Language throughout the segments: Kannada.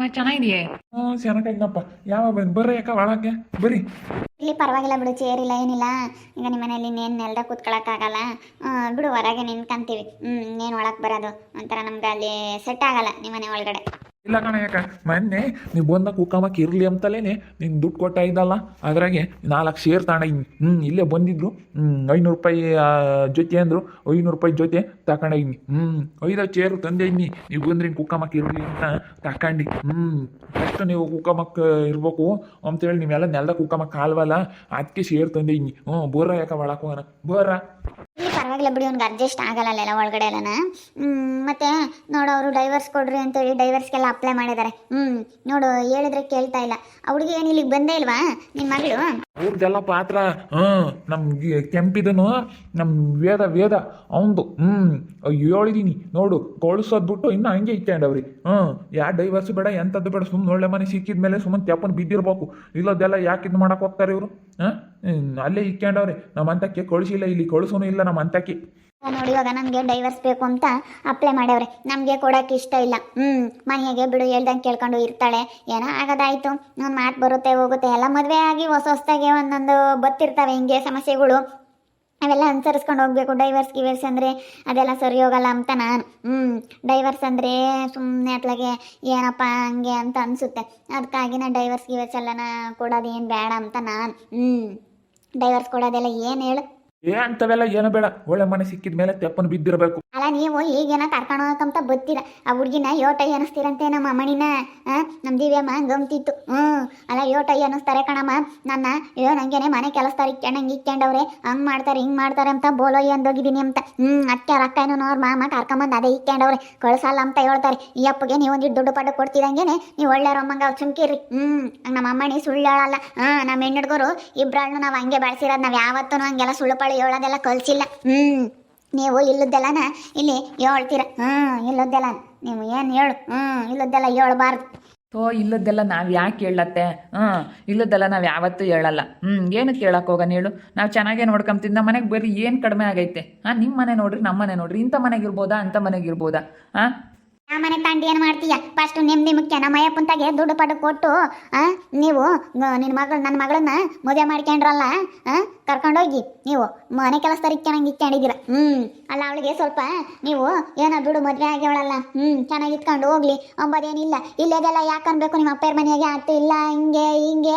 ಕಣಮ್ಮ ಚೆನ್ನಾಗಿದೆಯೇ? ಹ್ಞೂ ಚೆನ್ನಾಗಿದ್ನಪ್ಪ ಯಾವ ಬಂದು? ಬರ್ರಿ ಯಾಕ ಒಳಗೆ. ಬರ್ರಿ. ಇಲ್ಲಿ ಪರವಾಗಿಲ್ಲ ಬಿಡು ಚೇರ್ ಇಲ್ಲ ಏನಿಲ್ಲ. ಈಗ ನಿಮ್ಮ ಮನೇಲಿ ಇನ್ನೇನು ನೆಲ್ದ ಕೂತ್ಕೊಳ್ಳೋಕ್ಕಾಗಲ್ಲ ಆ, ಬಿಡು ಹೊರಗೆ ನಿಂತ್ಕೊಂತೀವಿ. ಹ್ಞೂ ಇನ್ನೇನು ಒಳಗೆ ಬರೋದು. ಒಂಥರ ನಮ್ಗೆ ಅಲ್ಲಿ ಸೆಟ್ ಆಗಲ್ಲ ನಿಮ್ಮ ಮನೆ ಒಳಗಡೆ. ಇಲ್ಲ ಕಣ ಯಾಕ? ಮೊನ್ನೆ ನೀವು ಬಂದ ಕುಕ್ಕಮಕ್ಕೆ ಇರ್ಲಿ ಅಂತಲೇನೆ ನಿನ್ ದುಡ್ಡು ಕೊಟ್ಟ ಇದ್ದಲ್ಲ. ಅದ್ರಾಗೆ ನಾಲ್ಕು ಶೇರ್ ತಗೊಂಡ ಹ್ಮ್, ಇಲ್ಲೇ ಬಂದಿದ್ರು. ಹ್ಞೂ ಐನೂರು ರೂಪಾಯಿ ಜೊತೆ ಅಂದ್ರು. ಐನೂರು ರೂಪಾಯಿ ಜೊತೆ ತಗೊಂಡ ಹ್ಮ್ ಹ್ಞೂ ಚೇರು ತಂದೆ ಇನ್ನಿ. ನೀವು ಬಂದ್ರಿ ಕುಕ್ಕಮಕ್ಕೆ ಇರಲಿ ಅಂತ ತಕೊಂಡಿ ಹ್ಮ್ ಫಸ್ಟ್ ನೀವು ಕುಕ್ಕಮಕ್ಕೆ ಇರ್ಬೇಕು ಅಂತೇಳಿ ನೀವೆಲ್ಲ ನೆಲದ ಕುಕ್ಕಮಕ್ಕೆ ಕಾಲ್ವಲ್ಲ. ಅದಕ್ಕೆ ಶೇರ್ ತಂದೆ ಇನ್ನಿ. ಹ್ಞೂ ಬೋರ ಯಾಕ ಒಳಕ್ಕೆ ಹೋಗೋಣ? ಬೋರ ಪರವಾಗಿಲ್ಲ ಬಿಡಿ ಅವ್ನಿಗೆ ಅಡ್ಜಸ್ಟ್ ಆಗಲ್ಲ ಅಲ್ಲೆಲ್ಲ ಒಳಗಡೆ ಎಲ್ಲನ. ಮತ್ತೆ ನೋಡು ಅವರು ಡೈವರ್ಸ್ ಕೊಡ್ರಿ ಅಂತೇಳಿ ಡೈವರ್ಸ್ಗೆಲ್ಲ ಅಪ್ಲೈ ಮಾಡಿದ್ದಾರೆ ಹ್ಞೂ ನೋಡು ಹೇಳಿದ್ರೆ ಕೇಳ್ತಾ ಇಲ್ಲ. ಹುಡುಗಿ ಏನು ಇಲ್ಲಿಗೆ ಬಂದೇ ಇಲ್ವಾ? ನಿನ್ನ ಮಗಳು? ಅವ್ರದ್ದೆಲ್ಲ ಪಾತ್ರ ಹಾಂ ನಮ್ಮ ಕೆಂಪಿದನು ನಮ್ಮ ವೇದ ವೇದ, ಅವಂದು. ಹ್ಞೂ ಹೇಳಿದೀನಿ. ನೋಡು ಕೊಳ್ಸೋದ್ ಬಿಟ್ಟು ಇನ್ನು ಹಂಗೆ ಇಟ್ಕೊಂಡವ್ರಿ. ಹ್ಞೂ ಯಾ ಡೈವರ್ಸ್ ಬೇಡ ಎಂಥದ್ದು ಬೇಡ ಸುಮ್ಮನೆ ಒಳ್ಳೆ ಮನೆ ಸಿಕ್ಕಿದ ಮೇಲೆ ಸುಮ್ಮನೆ ತೆಪ್ಪನ್ ಬಿದ್ದಿರ್ಬೇಕು. ಇಲ್ಲದೆಲ್ಲ ಯಾಕೆ ಇದು ಮಾಡೋಕೆ ಹೋಗ್ತಾರೆ ಇವರು? ಹಾಂ? ಅಲ್ಲೇ ಇಕ್ಕೊಂಡವ್ರೆ ನಮ್ಮ ಅಂತಕ್ಕೆ ಕಳಿಸಿಲ್ಲ, ಇಲ್ಲಿ ಕಳಿಸೋನು ಇಲ್ಲ ನಮ್ಮ ಅಂತಕ್ಕೆ ನೋಡಿ, ಇವಾಗ ನಮಗೆ ಡೈವರ್ಸ್ ಬೇಕು ಅಂತ ಅಪ್ಲೈ ಮಾಡ್ಯವ್ರೆ. ನಮಗೆ ಕೊಡೋಕೆ ಇಷ್ಟ ಇಲ್ಲ. ಹ್ಞೂ ಮನೆಗೆ ಬಿಡು, ಹೇಳ್ದಂಗೆ ಕೇಳ್ಕೊಂಡು ಇರ್ತಾಳೆ. ಏನೋ ಆಗೋದಾಯ್ತು. ಒಂದು ಮಾತು ಬರುತ್ತೆ, ಹೋಗುತ್ತೆ. ಎಲ್ಲ ಮದುವೆ ಆಗಿ ಹೊಸ ಹೊಸದಾಗೆ ಒಂದೊಂದು ಬತ್ತಿರ್ತವೆ ಹಿಂಗೆ ಸಮಸ್ಯೆಗಳು. ಅವೆಲ್ಲ ಅನುಸರಿಸ್ಕೊಂಡು ಹೋಗ್ಬೇಕು. ಡೈವರ್ಸ್ ಗಿವರ್ಸ್ ಅಂದರೆ ಅದೆಲ್ಲ ಸರಿ ಹೋಗಲ್ಲ ಅಂತ ನಾನು. ಹ್ಞೂ ಡೈವರ್ಸ್ ಅಂದರೆ ಸುಮ್ಮನೆ ಅಟ್ಲಾಗೆ ಏನಪ್ಪ ಹಂಗೆ ಅಂತ ಅನಿಸುತ್ತೆ. ಅದಕ್ಕಾಗಿ ಡೈವರ್ಸ್ ಗಿವರ್ಸ್ ಎಲ್ಲನ ಕೊಡೋದೇನು ಬೇಡ ಅಂತ ನಾನು. ಹ್ಞೂ ಡೈವರ್ಸ್ ಕೊಡೋದೆಲ್ಲ ಏನು ಹೇಳು? ಏ ಅಂತವೆಲ್ಲ ಏನು ಬೇಡ. ಒಳ್ಳೆ ಮನೆ ಸಿಕ್ಕಿದ ಮೇಲೆ ತೆಪ್ಪನ್ ಬಿದ್ದಿರಬೇಕು. ಅಲ್ಲ, ನೀವು ಈಗೇನ ಕರ್ಕೊಂಡು ಬತ್ತಿರ ಆ ಹುಡ್ಗಿನ ಯೋಟೈ ಅನಿಸ್ತೀರಂತೆ ನಮ್ಮ ಅಮ್ಮಣಿನ ನಮ್ಮ ದಿವ್ಯಮ್ಮ ಗಮ್ತಿತ್ತು ಹ್ಮ್ ಅಲ್ಲ, ಯೋಟೈ ಅನಿಸ್ತಾರೆ ಕಣಮ್ಮ. ನನ್ನ, ಅಯ್ಯೋ, ನಂಗೇನೆ ಮನೆ ಕೆಲಸದಾರ ಹಂಗ ಇಕ್ಯಂಡವ್ರೆ. ಹಂಗ್ ಮಾಡ್ತಾರೆ, ಹಿಂಗ್ ಮಾಡ್ತಾರೆ ಅಂತ ಬೋಲೋ ಹೋಗಿದೀನಿ ಅಂತ. ಹ್ಮ್ ಅತ್ತೆ, ಅವ್ರ ಅಕ್ಕನೂ ಅವ್ರ ಮಾಮ ಕರ್ಕೊಂಬಂದು ಅದೇ ಇಕ್ಕಂಡವ್ರೆ ಕಳ್ಸಲ್ಲ ಅಂತ ಹೇಳ್ತಾರೆ. ಈ ಅಪ್ಪಗೆ ನೀವು ಒಂದಿಟ್ಟು ದುಡ್ಡು ಪಡ್ಡು ಕೊಡ್ತಿದಂಗೆನೆ ನೀವು ಒಳ್ಳೆ ರೊಮ್ಮಂಗ ಚುಮ್ಕಿರಿ. ಹ್ಞೂ. ನಮ್ಮ ಅಮ್ಮಣಿ ಸುಳ್ಳು ಹೇಳಲ್ಲ ಹಾಂ, ನಮ್ಮ ಹೆಣ್ಣುಡ್ಗರು ಇಬ್ಬರನ್ನು ನಾವು ಹಂಗೆ ಬೆಳೆಸಿರೋದು ನಾವು ಯಾವತ್ತೂ ಹಂಗೆಲ್ಲ ಸುಳ್ಳು ಪಳ್ಳು ಹೇಳೋದೆಲ್ಲ ಕಲ್ಸಿಲ್ಲ. ಹ್ಞೂ ನೀವು ಇಲ್ಲದ್ದೆಲ್ಲನ ಇಲ್ಲಿ ಹೇಳ್ತೀರ. ಹ್ಞೂ ಇಲ್ಲದ್ದೆಲ್ಲ ನೀವು ಏನು ಹೇಳು. ಹ್ಞೂ ಇಲ್ಲದ್ದೆಲ್ಲ ಹೇಳ್ಬಾರ್ದು. ಓ ಇಲ್ಲದ್ದೆಲ್ಲ ನಾವು ಯಾಕೆ ಹೇಳತ್ತೆ? ಹಾಂ ಇಲ್ಲದ್ದೆಲ್ಲ ನಾವು ಯಾವತ್ತೂ ಹೇಳಲ್ಲ. ಹ್ಞೂ ಏನು ಹೇಳಕ್ಕೆ ಹೋಗೋಣ ಹೇಳು ನಾವು ಚೆನ್ನಾಗೇ ನೋಡ್ಕೊಂತಿದ್ದು ನಮ್ಮ ಮನೆಗೆ ಬರೀ ಏನು ಕಡಿಮೆ ಆಗೈತೆ? ಹಾಂ ನಿಮ್ಮ ಮನೆ ನೋಡ್ರಿ ನಮ್ಮ ಮನೆ ನೋಡ್ರಿ. ಇಂಥ ಅಂತ ಅಂಥ ಮನೆಗಿರ್ಬೋದಾ ಹಾಂ? ಆ ಮನೆ ತಂಡಿ ಏನು ಮಾಡ್ತೀಯ? ಫಸ್ಟ್ ನೆಮ್ಮದಿ ಮುಖ್ಯ ನಮ್ಮ ಅಯ್ಯಪ್ಪಂತಾಗೆ ದುಡ್ಡು ಪಡ್ಡು ಕೊಟ್ಟು ಆ, ನೀವು ನಿನ್ನ ಮಗಳು ನನ್ನ ಮಗಳನ್ನ ಮದುವೆ ಮಾಡ್ಕೊಂಡ್ರಲ್ಲ ಕರ್ಕೊಂಡೋಗಿ ನೀವು ಮನೆ ಕೆಲಸದವ್ರಿಗೆ ಚೆನ್ನಾಗಿ ಇಟ್ಕೊಂಡಿದ್ದೀರ ಹ್ಞೂ ಅಲ್ಲ ಅವಳಿಗೆ ಸ್ವಲ್ಪ ನೀವು ಏನೋ ಬಿಡು ಮದುವೆ ಆಗ್ಯವಳಲ್ಲ? ಹ್ಞೂ ಚೆನ್ನಾಗಿ ಇಟ್ಕೊಂಡು ಹೋಗ್ಲಿ. ಅಂಬೋದೇನಿಲ್ಲ. ಇಲ್ಲೇದೆಲ್ಲ ಯಾಕೆ ಅನ್ಬೇಕು? ನಿಮ್ಮ ಅಪ್ಪರ ಮನೆಯಾಗೆ ಆತು ಇಲ್ಲ ಹಿಂಗೆ ಹಿಂಗೆ.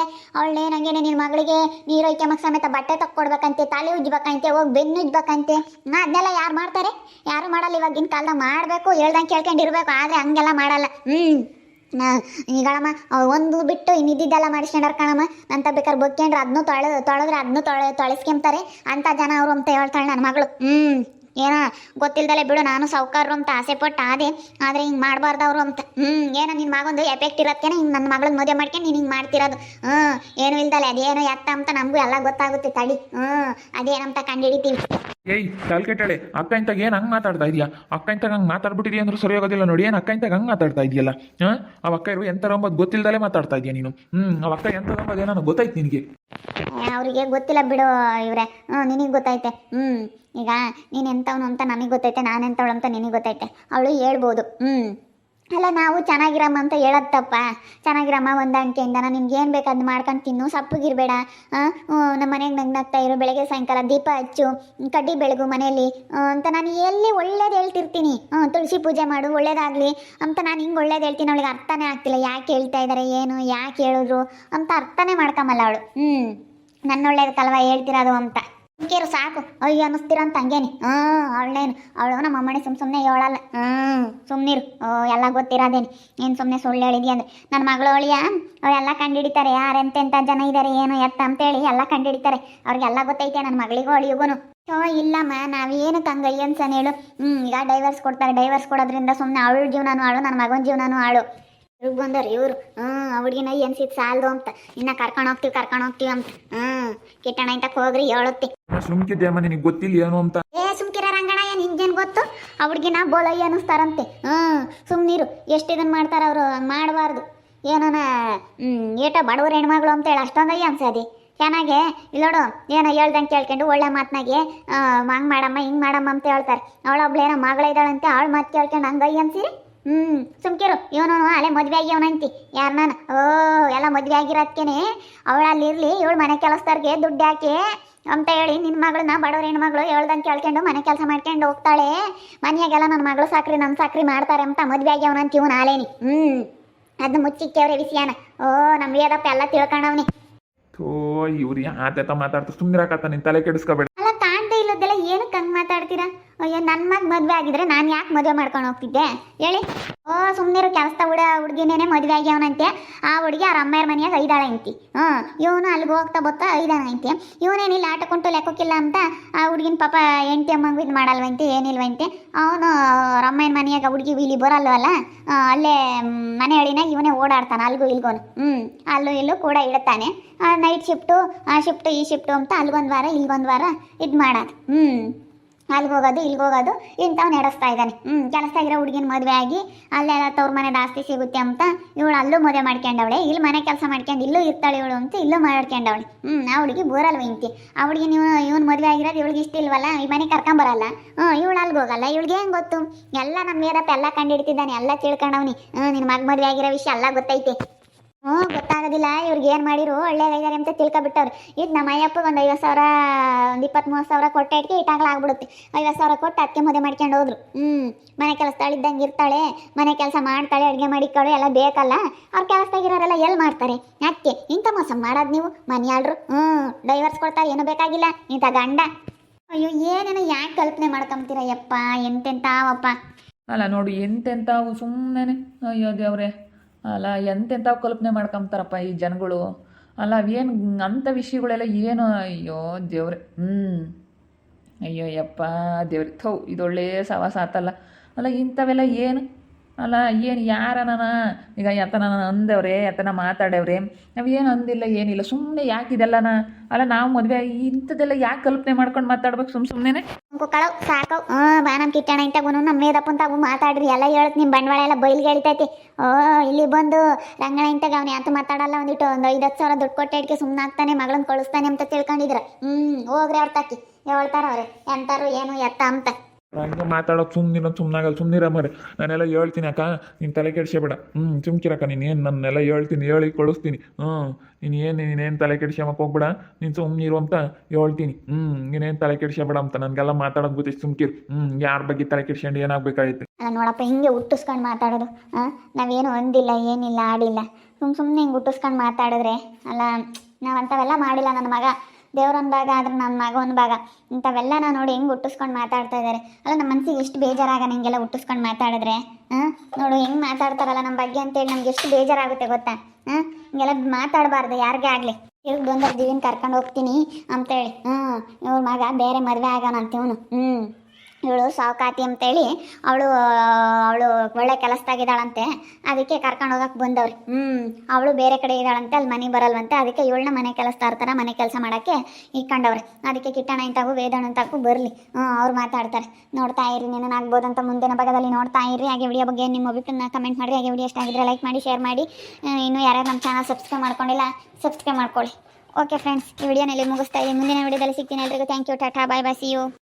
ನಂಗೇನೆ ನಿನ್ನ ಮಗಳಿಗೆ ನೀರು ಒಯ್ಕೊಂಬಕ್ಕೆ ಸಮೇತ ಬಟ್ಟೆ ತಕ್ಕೊಡ್ಬೇಕಂತೆ ತಲೆ ಉಜ್ಬೇಕಂತೆ ಹೋಗಿ ಬೆನ್ನು ಉಜ್ಬೇಕಂತೆ ಹ್ಮ್, ಅದನ್ನೆಲ್ಲ ಯಾರು ಮಾಡ್ತಾರೆ? ಯಾರು ಮಾಡಲ್ಲ ಇವಾಗಿನ ಕಾಲದಾಗ ಮಾಡಬೇಕು ಹೇಳ್ದಂಗೆ ಕೇಳ್ಕೊಂಡಿರ್ಬೇಕು ಆದರೆ ಹಂಗೆಲ್ಲ ಮಾಡಲ್ಲ. ನಾ ಈಗಳಮ್ಮ ಒಂದು ಬಿಟ್ಟು ಇನ್ನಿದ್ದೆಲ್ಲ ಮಾಡಿಸ್ಕೊಂಡಾರ ಕಣಮ್ಮ. ನಂತ ಬೇಕಾದ್ರೆ ಬೊಕ್ಕೆಂಡ್ರೆ ಅದನ್ನೂ ತೊಳೆ ತೊಳೆದ್ರೆ ಅದನ್ನೂ ತೊಳೆ ತೊಳೆಸ್ಕೊಂತಾರೆ ಅಂತ ಜನ ಅವರು ಅಂತ ಹೇಳ್ತಾಳೆ ನನ್ನ ಮಗಳು. ಹ್ಞೂ ಏನೋ ಗೊತ್ತಿಲ್ದಲೆ ಬಿಡು ನಾನು ಸಾವುಕಾರರು ಅಂತ ಆಸೆ ಪಟ್ಟು ಆದೆ ಆದರೆ ಹಿಂಗೆ ಮಾಡಬಾರ್ದವ್ರು ಅಂತ. ಹ್ಞೂ ಏನೋ ನಿನ್ನ ಮಗೊಂದು ಎಫೆಕ್ಟ್ ಇರತ್ತೇನೆ ಹಿಂಗೆ ನನ್ನ ಮಗಳನ್ನ ಮದುವೆ ಮಾಡ್ಕೊಂಡು ನೀನು ಹಿಂಗೆ ಮಾಡ್ತಿರೋದು. ಹ್ಞೂ ಏನು ಇಲ್ದಲೆ ಅದೇನೋ ಎತ್ತ ಅಂತ ನಮಗೂ ಎಲ್ಲ ಗೊತ್ತಾಗುತ್ತೆ ತಡಿ. ಹ್ಞೂ ಅದೇನಂತ ಕಂಡುಹಿಡಿತೀವಿ ಏಯ್ ತಲೆ ಕೆಟ್ಟಳೆ. ಅಕ್ಕ ಇಂತಾಗ ಏನು ಹಂಗೆ ಮಾತಾಡ್ತಾ ಇದೆಯಾ? ಅಕ್ಕ ಇಂತಾಗ ಹಂಗೆ ಮಾತಾಡ್ಬಿಟ್ಟಿದ್ಯಾ ಅಂದ್ರೆ ಸರಿ ಹೋಗೋದಿಲ್ಲ ನೋಡಿ. ಏನು ಅಕ್ಕ ಇಂತಾಗ ಹಂಗೆ ಮಾತಾಡ್ತಾ ಇದೆಯಲ್ಲ? ಹಾಂ ಅವ ಅಕ್ಕ ಇರು ಎಂಥರ ಅಂಬೋದು ಗೊತ್ತಿಲ್ದಲೇ ಮಾತಾಡ್ತಾ ಇದೆಯಾ ನೀನು? ಹ್ಞೂ ಅವ ಅಕ್ಕ ಎಂತ ಅಂಬೋದು ಏನೋ ಗೊತ್ತಾಯ್ತು ನಿನಗೆ. ಅವರಿಗೆ ಗೊತ್ತಿಲ್ಲ ಬಿಡು ಇವರೇ. ಹ್ಞೂ ನಿನಗೆ ಗೊತ್ತೈತೆ ಹ್ಞೂ ಈಗ ನೀನು ಎಂಥವನು ಅಂತ ನನಗೆ ಗೊತ್ತೈತೆ, ನಾನು ಎಂಥವಳು ಅಂತ ನಿನಗೆ ಗೊತ್ತೈತೆ. ಅವಳು ಹೇಳ್ಬೋದು ಹ್ಞೂ ಅಲ್ಲ ನಾವು ಚೆನ್ನಾಗಿರಮ್ಮ ಅಂತ ಹೇಳೋದು ತಪ್ಪ? ಚೆನ್ನಾಗಿರಮ್ಮ ನಾನು ನಿಮ್ಗೆ ಏನು ಬೇಕು ಅದು ಮಾಡ್ಕೊಂಡು ತಿನ್ನು, ಸಪ್ಪಗಿರಬೇಡ ನಮ್ಮ ಮನೆಗೆ ನಗ್ನಾಗ್ತಾ ಇರು, ಬೆಳಗ್ಗೆ ಸಾಯಂಕಾಲ ದೀಪ ಹಚ್ಚು, ಕಡ್ಡಿ ಬೆಳಗು ಮನೆಯಲ್ಲಿ ಅಂತ ನಾನು ಎಲ್ಲಿ ಒಳ್ಳೇದು ಹೇಳ್ತಿರ್ತೀನಿ. ಹ್ಞೂ ತುಳಸಿ ಪೂಜೆ ಮಾಡು, ಒಳ್ಳೇದಾಗಲಿ, ಅಂತ ನಾನು ಹಿಂಗೆ ಒಳ್ಳೇದು ಹೇಳ್ತೀನಿ, ಅವಳಿಗೆ ಅರ್ಥನೇ ಆಗ್ತಿಲ್ಲ, ಯಾಕೆ ಹೇಳ್ತಾ ಇದ್ದಾರೆ ಏನು, ಯಾಕೆ ಹೇಳಿದ್ರು, ಅಂತ ಅರ್ಥನೇ ಮಾಡ್ಕೊಂಬಲ್ಲ ಅವಳು. ಹ್ಞೂ ನನ್ನ ಒಳ್ಳೇದು ಕಲ್ವ ಹೇಳ್ತಿರೋದು ಅಂತ. ಕೇರು ಸಾಕು. ಅಯ್ಯ, ಅನ್ನಿಸ್ತೀರ ಅಂತ ಹಂಗೇನಿ. ಹ್ಞೂ ಅವಳೇನು. ಅವಳು ನಮ್ಮ ಅಮ್ಮನೆ ಸುಮ್ಮ ಸುಮ್ಮನೆ ಹೇಳಲ್ಲ. ಹ್ಞೂ ಸುಮ್ಮನಿರು ಎಲ್ಲ ಗೊತ್ತಿರೋದೇನು. ಏನು ಸುಮ್ಮನೆ ಸುಳ್ಳು ಹೇಳಿದ್ಯ ಅಂದ್ರೆ ನನ್ನ ಮಗಳು ಅವಳಿಯ? ಅವಳೆಲ್ಲ ಕಂಡುಹಿಡಿತಾರೆ ಯಾರು ಎಂತೆಂಥ ಜನ ಇದ್ದಾರೆ ಏನು ಎತ್ತ ಅಂತೇಳಿ ಎಲ್ಲ ಕಂಡುಹಿಡಿತಾರೆ ಅವ್ರಿಗೆಲ್ಲ ಗೊತ್ತೈತೆ ನನ್ನ ಮಗಳಿಗೂ ಅವಳಿಗೂ ಓ ಇಲ್ಲಮ್ಮ ನಾವೇನಕ್ಕೆ ಹಂಗೆ ಸನ್ ಹೇಳು. ಹ್ಞೂ ಈಗ ಡೈವರ್ಸ್ ಕೊಡ್ತಾರೆ. ಡೈವರ್ಸ್ ಕೊಡೋದ್ರಿಂದ ಸುಮ್ಮನೆ ಅವಳ ಜೀವನನೂ ಆಳು ನನ್ನ ಮಗನ ಜೀವನನೂ ಆಳು. ಇವ್ರು ಬಂದವ್ರು ಇವರು. ಹ್ಞೂ ಹುಡುಗಿನ ಎನ್ಸಿದ್ ಸಾಲದು ಅಂತ. ಇನ್ನ ಕರ್ಕೊಂಡು ಹೋಗ್ತೀವಿ ಕರ್ಕೊಂಡು ಹೋಗ್ತೀವಿ ಅಂತ. ಹ್ಞೂ ಕಿಟ್ಟಣ ಇಂತ ಹೋಗ್ರಿ ಹೇಳುತ್ತೆ. ಸುಮ್ಕಿದ್ದೇಮ್ಮ ನಿನಗೆ ಗೊತ್ತಿಲ್ಲ ಏನು ಅಂತ. ಏ ಸುಮ್ಕಿರ ರಂಗಣ ಏನು ಹಿಂಗೇನು ಗೊತ್ತು? ಹುಡುಗಿನ ಬೋಲಯ್ಯ ಅನ್ನಿಸ್ತಾರಂತೆ ಹ್ಞೂ ಸುಮ್ಮನಿರು ಎಷ್ಟು ಇದನ್ನ ಮಾಡ್ತಾರೆ ಅವರು ಹಂಗೆ ಮಾಡಬಾರ್ದು. ಏನನ ಏಟ ಬಡವ್ರ ಹೆಣ್ಮಗಳು ಅಂತೇಳಿ ಅಷ್ಟೊಂದಯ್ಯ ಅನ್ಸದಿ? ಚೆನ್ನಾಗೆ? ಇಲ್ಲೋಡು ಏನೋ ಹೇಳ್ದಂಗೆ ಕೇಳ್ಕೊಂಡು ಒಳ್ಳೆ ಮಾತನಾಗೆ ಹಂಗೆ ಮಾಡಮ್ಮ ಹಿಂಗೆ ಮಾಡಮ್ಮ ಅಂತ ಹೇಳ್ತಾರೆ. ಅವಳೊಬ್ಳೇನೋ ಮಗಳಿದ್ದಾಳಂತೆ ಅವಳ ಮಾತು ಕೇಳ್ಕೊಂಡು ಹಂಗಯ್ಯ ಅನ್ಸಿರಿ? ಹ್ಞೂ ಸುಮ್ಕಿರು. ಇವನು ಅಲ್ಲೇ ಮದ್ವೆ ಆಗ್ಯವನಂತಿ ಯಾರು ನಾನು? ಓ, ಎಲ್ಲ ಮದ್ವೆ ಆಗಿರೋದ್ಕೇನೆ ಅವಳು ಅಲ್ಲಿರಲಿ ಇವಳು ಮನೆ ಕೆಲಸದವ್ರಿಗೆ ದುಡ್ಡು ಹಾಕಿ ಅಂತ ಹೇಳಿ ನಿನ್ನ ಮಗಳನ್ನ ಬಡವ್ರ ಹೆಣ್ಮಗಳು ಹೇಳ್ದಂಗೆ ಕೇಳ್ಕೊಂಡು ಮನೆ ಕೆಲಸ ಮಾಡ್ಕೊಂಡು ಹೋಗ್ತಾಳೆ. ಮನೆಯಾಗೆಲ್ಲ ನನ್ನ ಮಗಳು ಸಾಕ್ರಿ ನನ್ನ ಸಾಕ್ರಿ ಮಾಡ್ತಾರೆ ಅಂತ ಮದ್ವೆ ಆಗ್ಯವನಂತ ಇವನು ಆಲೇನಿ ಹ್ಮ್ ಅದನ್ನ ಮುಚ್ಚಿಕ್ಕೇವ್ರೆ ವಿಷಯನ. ಓ ನಮ್ಮ ವೇದಪ್ಪ ಎಲ್ಲ ತಿಳ್ಕೊಂಡವ್ನಿ ಓ ಇವ್ರು ಯಾತ ಮಾತಾಡ್ತಾ ಸುಮ್ಮನಿರಾಕತ್ತ ನಿನ್ ತಲೆ ಕೆಡಿಸ್ಕೋಬೇಡ ಅಲ್ಲ ಕಾಣ್ದೇ ಇಲ್ಲದೆಲ್ಲ ಏನಕ್ಕೆ ಹಂಗೆ ಮಾತಾಡ್ತೀರಾ ಅಯ್ಯೋ ನನ್ನ ಮಗ ಮದುವೆ ಆಗಿದ್ರೆ ನಾನು ಯಾಕೆ ಮದುವೆ ಮಾಡ್ಕೊಂಡು ಹೋಗ್ತಿದ್ದೆ? ಹೇಳಿ. ಓ ಸುಮ್ಮನೆ ಕೆಲಸ ಹುಡ, ಹುಡುಗಿನೇನೆ ಮದುವೆ ಆಗ್ಯಾವನಂತೆ. ಆ ಹುಡುಗಿ ಅವ್ರ ಅಮ್ಮಾಯರ ಮನೆಯಾಗ ಐದಾಳ ಅಂತಿ ಹ್ಞೂ ಇವನು ಅಲ್ಲಿಗೆ ಹೋಗ್ತಾ ಬತ್ತಾ ಐದಾಳ ಅಂತೆ ಇವನೇನಿಲ್ಲ, ಆಟ ಕುಂಟು ಲೆಕ್ಕಕ್ಕಿಲ್ಲ ಅಂತ ಆ ಹುಡುಗಿನ ಪಾಪ ಎಂಟಿ ಅಮ್ಮಂಗೂ ಇದು ಮಾಡಲ್ವಂತೆ, ಏನಿಲ್ವಂತೆ. ಅವನು ಅವ್ರ ಅಮ್ಮನ ಮನೆಯಾಗ ಹುಡುಗಿ ಇಲ್ಲಿ ಬರಲ್ವಲ್ಲ ಅಲ್ಲೇ ಮನೆ ಹಳಿನಾಗ ಇವನೇ ಓಡಾಡ್ತಾನೆ, ಅಲ್ಗೂ ಇಲ್ಗೋನು. ಹ್ಞೂ ಅಲ್ಲೂ ಇಲ್ಲೂ ಕೂಡ ಇಡುತ್ತಾನೆ ನೈಟ್ ಶಿಫ್ಟು ಆ ಶಿಫ್ಟು ಈ ಶಿಫ್ಟು ಅಂತ ಅಲ್ಲಿಗೊಂದು ವಾರ ಇಲ್ಲಿಗೊಂದು ವಾರ ಇದು ಮಾಡೋದು. ಹ್ಞೂ ಅಲ್ಲಿಗೆ ಹೋಗೋದು ಇಲ್ಲಿಗೆ ಹೋಗೋದು ಇಂಥವ್ ನಡೆಸ್ತಾ ಇದ್ದಾನೆ. ಹ್ಞೂ ಕೆಲಸ ಆಗಿರೋ ಹುಡುಗಿನ ಮದುವೆ ಆಗಿ ಅಲ್ಲೆಲ್ಲ ತವ್ರ ಮನೆ ಜಾಸ್ತಿ ಸಿಗುತ್ತೆ ಅಂತ ಇವಳು ಅಲ್ಲೂ ಮದುವೆ ಮಾಡ್ಕೊಂಡವಳೆ ಇಲ್ಲಿ ಮನೆ ಕೆಲಸ ಮಾಡ್ಕೊಂಡು ಇಲ್ಲೂ ಇರ್ತಾಳೆ ಇವಳು ಅಂತ ಇಲ್ಲೂ ಮಾಡ್ಕೊಂಡವಳೆ ಹ್ಞೂ ಆ ಹುಡುಗಿ ಬೋರಲ್ವ ಇಂತಿ ಆ ಹುಡುಗಿ ನೀವು ಇವನ್ ಮದುವೆ ಆಗಿರೋದು ಇವಳಿಗೆ ಇಷ್ಟ ಇಲ್ವಲ್ಲ? ಈ ಮನೆ ಕರ್ಕೊಂಬರಲ್ಲ ಹ್ಞೂ ಇವಳು ಅಲ್ಲಿಗೆ ಹೋಗಲ್ಲ. ಇವಳಿಗೆ ಹೆಂಗೆ ಗೊತ್ತು? ಎಲ್ಲ ನಮ್ಮ ಮೇರಪ್ಪ ಎಲ್ಲ ಕಂಡಿಡ್ತಿದ್ದಾನೆ ಎಲ್ಲ ತಿಳ್ಕೊಂಡವ್ನಿ. ಹ್ಞೂ ನಿನ್ನ ಮಗ ಮದುವೆ ಆಗಿರೋ ವಿಷಯ ಎಲ್ಲ ಗೊತ್ತೈತೆ. ಹ್ಞೂ, ಗೊತ್ತಾಗೋದಿಲ್ಲ, ಇವ್ರಿಗೆ ಏನು ಮಾಡಿರು ಒಳ್ಳೇದಾಗಿದ್ದಾರೆ ಅಂತ ತಿಳ್ಕೊಬಿಟ್ಟವ್ರು. ಇದು ನಮ್ಮ ಅಯ್ಯಪ್ಪ ಒಂದು ಐವತ್ತು ಸಾವಿರ, ಒಂದು ಇಪ್ಪತ್ತು ಮೂವತ್ತು ಸಾವಿರ ಕೊಟ್ಟೆ ಇಟ್ಕೆ ಇಟ್ಟಾಗಲ ಆಗ್ಬಿಡುತ್ತೆ. ಐವತ್ತು ಸಾವಿರ ಕೊಟ್ಟು ಅದಕ್ಕೆ ಮದುವೆ ಮಾಡ್ಕೊಂಡು ಹೋದ್ರು. ಹ್ಞೂ ಮನೆ ಕೆಲಸದಳಿದ್ದಂಗೆ ಇರ್ತಾಳೆ, ಮನೆ ಕೆಲಸ ಮಾಡ್ತಾಳೆ, ಅಡುಗೆ ಮಾಡಿಕೊಳ್ಳು ಎಲ್ಲ ಬೇಕಲ್ಲ, ಅವ್ರ ಕೆಲಸದಾಗಿರೋರೆಲ್ಲ ಎಲ್ಲಿ ಮಾಡ್ತಾರೆ? ಯಾಕೆ? ಇಂಥ ಮೋಸ ಮಾಡೋದು ನೀವು? ಮನೆಯಾಳ್ರು, ಹ್ಞೂ, ಡೈವರ್ಸ್ ಕೊಡ್ತಾರೆ, ಏನೂ ಬೇಕಾಗಿಲ್ಲ, ಇಂಥ ಗಂಡ. ಅಯ್ಯೋ, ಏನೇನೋ ಯಾಕೆ ಕಲ್ಪನೆ ಮಾಡ್ಕೊಂಬತ್ತೀರ ಯಪ್ಪ ಎಂತೆಂತಾವಪ್ಪ. ಅಲ್ಲ ನೋಡು, ಎಂತೆಂತಾವು ಸುಮ್ಮನೆ ಅಯ್ಯೋ ದೇವ್ರೆ. ಅಲ್ಲ ಎಂತೆಂಥ ಕಲ್ಪನೆ ಮಾಡ್ಕೊಂಬ್ತಾರಪ್ಪ ಈ ಜನಗಳು? ಅಲ್ಲ, ಅವೇನು ಅಂಥ ವಿಷಯಗಳೆಲ್ಲ ಏನು? ಅಯ್ಯೋ, ದೇವ್ರೆ ಹ್ಞೂ ಅಯ್ಯೋ, ಯಪ್ಪ, ದೇವ್ರೆ, ಥೌ, ಇದೊಳ್ಳೆ ಸವಾಸ ಆತಲ್ಲ ಅಲ್ಲ, ಇಂಥವೆಲ್ಲ ಏನು? ಅಲ್ಲ, ಏನು ಯಾರನ ಈಗ ಯತನ ಅಂದವ್ರೆ ಯತನ ಮಾತಾಡವ್ರೆ. ನಾವೇನು ಅಂದಿಲ್ಲ, ಏನಿಲ್ಲ. ಸುಮ್ಮನೆ ಯಾಕೆ ಇದೆಲ್ಲನ ಅಲ್ಲ, ನಾವು ಮದುವೆ ಇಂಥದ್ದೆಲ್ಲ ಯಾಕೆ ಕಲ್ಪನೆ ಮಾಡ್ಕೊಂಡು ಮಾತಾಡ್ಬೇಕು ಸುಮ್ ಸುಮ್ಮನೆ ಕಳವ್ ಸಾಕವ್ ಹ್ಞೂ ಬಾ ನಮ್ಮ ಕಿಟ್ಟಣ ನಮ್ಮ ಮೇದಪ್ಪನ್ ತಾವು ಮಾತಾಡ್ರಿ. ಎಲ್ಲ ಹೇಳತ್ ನಿಮ್ಮ ಬಂಡವಾಳ ಎಲ್ಲ ಬಯಲ್ಗೆ ಹೇಳ್ತೈತಿ. ಓ, ಇಲ್ಲಿ ಬಂದು ರಂಗಣ ಇಂತಾಗ ಅವ್ನು ಯಾತು ಮಾತಾಡಲ್ಲ ಒಂದಿಟ್ಟು ಒಂದು ಐದು ಹತ್ತು ಸಾವಿರ ದುಡ್ಡು ಕೊಟ್ಟೆ ಇಟ್ಕೆ ಆಗ್ತಾನೆ ಮಗಳನ್ನ ಕಳಿಸ್ತಾನೆ ಅಂತ ತಿಳ್ಕೊಂಡಿದ್ರ. ಹ್ಞೂ ಹೋಗ್ರಿ ಅವ್ರ ತಾಕಿ ಹೇಳ್ತಾರ ಅವ್ರೆ, ಎಂತಾರು ಏನು ಎತ್ತ ಅಂತ. ಹಂಗೆ ಮಾತಾಡೋದು ಸುಮ್ಮನಿರ ಸುಮ್ಮನಾಗಲ್ಲ ಸುಮ್ಮನಿರ ಮರೆ ನಾನೆಲ್ಲ ಹೇಳ್ತೀನಿ ಅಕ್ಕ, ನೀನು ತಲೆ ಕೆಡಿಸ್ಬೇಡ ಹ್ಞೂ ಸುಮ್ಕಿರಕ್ಕ, ನೀನು ಏನು ನನ್ನೆಲ್ಲ ಹೇಳ್ತೀನಿ, ಹೇಳಿ ಕಳಿಸ್ತೀನಿ ಹ್ಞೂ ನೀನು ಏನು ನೀನೇನು ತಲೆ ಕೆಡಿಸ್ಯಮಕ್ಕೆ ಹೋಗ್ಬೇಡ. ನೀನು ಸುಮ್ಮನಿರು ಅಂತ ಹೇಳ್ತೀನಿ. ಹ್ಞೂ ನೀನೇನು ತಲೆ ಕೆಡಿಸ್ಯಬೇಡ ಅಂತ. ನನಗೆಲ್ಲ ಮಾತಾಡೋದು ಗೊತ್ತಿ ಸುಮ್ಕಿರು. ಹ್ಞೂ ಯಾರ ಬಗ್ಗೆ ತಲೆ ಕೆಡಿಸ್ಕೊಂಡು ಏನಾಗಬೇಕಾಗಿತ್ತು? ನೋಡಪ್ಪ, ಹಿಂಗೆ ಹುಟ್ಟಿಸ್ಕೊಂಡು ಮಾತಾಡೋದು ನಾವೇನು ಒಂದಿಲ್ಲ ಏನಿಲ್ಲ, ಆಡಿಲ್ಲ. ಸುಮ್ಮ ಸುಮ್ಮನೆ ಹಿಂಗೆ ಹುಟ್ಟಿಸ್ಕೊಂಡು ಮಾತಾಡಿದ್ರೆ, ಅಲ್ಲ, ನಾವು ಅಂಥವೆಲ್ಲ ಮಾಡಿಲ್ಲ ನನ್ನ ಮಗ. ದೇವ್ರೊಂದು ಭಾಗ ಆದ್ರೆ ನನ್ನ ಮಗ ಒಂದು ಭಾಗ. ಇಂಥವೆಲ್ಲ ನಾನು ನೋಡಿ ಹೆಂಗೆ ಹುಟ್ಟಿಸ್ಕೊಂಡು ಮಾತಾಡ್ತಾ ಇದ್ದಾರೆ ಅಲ್ಲ ನಮ್ಮ ಮನಸ್ಸಿಗೆ ಎಷ್ಟು ಬೇಜಾರಾಗ ನಿಂಗೆಲ್ಲ ಹುಟ್ಟಿಸ್ಕೊಂಡು ಮಾತಾಡಿದ್ರೆ? ಹಾಂ? ನೋಡು, ಹೆಂಗೆ ಮಾತಾಡ್ತಾರಲ್ಲ ನಮ್ಮ ಬಗ್ಗೆ ಅಂತೇಳಿ ನಮ್ಗೆ ಎಷ್ಟು ಬೇಜಾರಾಗುತ್ತೆ ಗೊತ್ತಾ? ಹಾಂ? ಹಿಂಗೆಲ್ಲ ಮಾತಾಡಬಾರ್ದು, ಯಾರಿಗೇ ಆಗಲಿ. ಇವ್ರಿಗೆ ಬಂದ್ರೆ ಕರ್ಕೊಂಡು ಹೋಗ್ತೀನಿ ಅಂತೇಳಿ. ಹ್ಞೂ ಇವ್ರ ಮಗ ಬೇರೆ ಮದುವೆ ಆಗೋಣ ಇವನು. ಹ್ಞೂ ಇವಳು ಸಾವುಕಾತಿ ಅಂತೇಳಿ ಅವಳು ಅವಳು ಒಳ್ಳೆ ಕೆಲಸದಾಗಿದ್ದಾಳಂತೆ. ಅದಕ್ಕೆ ಕರ್ಕೊಂಡು ಹೋಗಕ್ಕೆ ಬಂದವ್ರಿ. ಹ್ಞೂ ಅವಳು ಬೇರೆ ಕಡೆ ಇದ್ದಾಳಂತೆ ಅಲ್ಲಿ ಮನೆ ಬರಲ್ವಂತೆ. ಅದಕ್ಕೆ ಇವಳನ್ನ ಮನೆ ಕೆಲಸ ಇರ್ತಾರ ಮನೆ ಕೆಲಸ ಮಾಡೋಕ್ಕೆ ಇಟ್ಕೊಂಡವ್ರೆ. ಅದಕ್ಕೆ ಕಿಟ್ಟಣ ಇಂತಾಗು ವೇದಣ ಅಂತಾಗೂ ಬರಲಿ. ಹ್ಞೂ ಅವ್ರು ಮಾತಾಡ್ತಾರೆ. ನೋಡ್ತಾ ಇರಿ ಆಗ್ಬೋದು ಅಂತ ಮುಂದಿನ ಭಾಗದಲ್ಲಿ ನೋಡ್ತಾ ಇರಿ ಹಾಗೆ ವಿಡಿಯೋ ಬಗ್ಗೆ ನಿಮ್ಮ ಅಭಿಪ್ರಾಯ ಕಮೆಂಟ್ ಮಾಡಿ ಹಾಗೆ ವಿಡಿಯೋ ಇಷ್ಟ ಆಗಿದ್ರೆ ಲೈಕ್ ಮಾಡಿ ಶೇರ್ ಮಾಡಿ. ಇನ್ನೂ ಯಾರ್ಯಾರು ನಮ್ಮ ಚಾನಲ್ ಸಬ್ಸ್ಕ್ರೈಬ್ ಮಾಡ್ಕೊಂಡಿಲ್ಲ ಸಬ್ಸ್ಕ್ರೈಬ್ ಮಾಡ್ಕೊಳ್ಳಿ. ಓಕೆ ಫ್ರೆಂಡ್ಸ್ ಈ ವಿಡಿಯೋನಲ್ಲಿ ಮುಗಿಸ್ತಾ ಇದ್ದೀನಿ. ಮುಂದಿನ ವಿಡಿಯೋದಲ್ಲಿ ಸಿಗ್ತೀನಿ ಎಲ್ರಿಗೂ. Thank you tata bye bye see you